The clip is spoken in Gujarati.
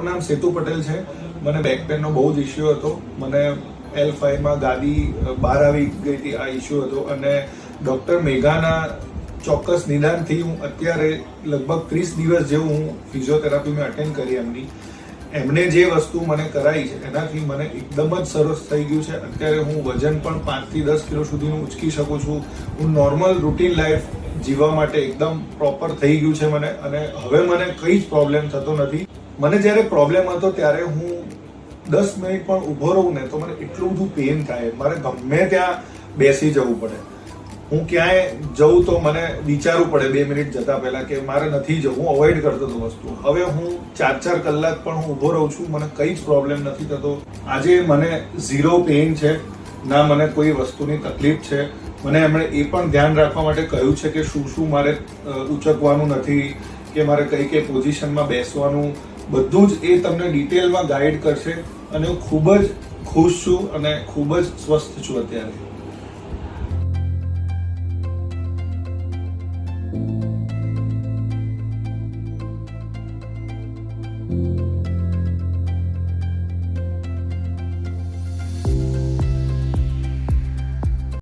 મારું નામ સેતુ પટેલ છે. મને બેક પેનનો બહુ જ ઇસ્યુ હતો. મને એલ ફાઈવમાં ગાદી બહાર આવી ગઈ હતી, આ ઇસ્યુ હતો. અને ડૉક્ટર મેઘાના ચોક્કસ નિદાનથી હું અત્યારે લગભગ ત્રીસ દિવસ જેવું હું ફિઝિયોથેરાપી મેં અટેન્ડ કરી એમની. એમને જે વસ્તુ મને કરાઈ છે, એનાથી મને એકદમ જ સરસ થઈ ગયું છે. અત્યારે હું વજન પણ પાંચથી દસ કિલો સુધી હું ઉચકી શકું છું. હું નોર્મલ રૂટીન લાઈફ જીવવા માટે એકદમ પ્રોપર થઈ ગયું છે મને. અને હવે મને કંઈ જ પ્રોબ્લેમ થતો નથી. મને જ્યારે પ્રોબ્લેમ હતો ત્યારે હું દસ મિનિટ પણ ઊભો રહું ને તો મને એટલું બધું પેન થાય. મારે ગમે ત્યાં બેસી જવું પડે. હું ક્યાંય જઉં તો મને વિચારવું પડે બે મિનિટ જતા પહેલાં કે મારે નથી જવું, હું અવોઇડ કરતો હતો વસ્તુ. હવે હું ચાર ચાર કલાક પણ હું ઊભો રહું છું, મને કંઈ જ પ્રોબ્લેમ નથી થતો. આજે મને ઝીરો પેઇન છે. ના મને કોઈ વસ્તુની તકલીફ છે. મને એમણે એ પણ ધ્યાન રાખવા માટે કહ્યું છે કે શું શું મારે ઉચકવાનું નથી, કે મારે કઈ કઈ પોઝિશનમાં બેસવાનું. બધું જ એ તમને ડિટેલમાં ગાઈડ કરશે અને હું ખૂબ જ ખુશ છું અને ખૂબ જ સ્વસ્થ છું અત્યારે.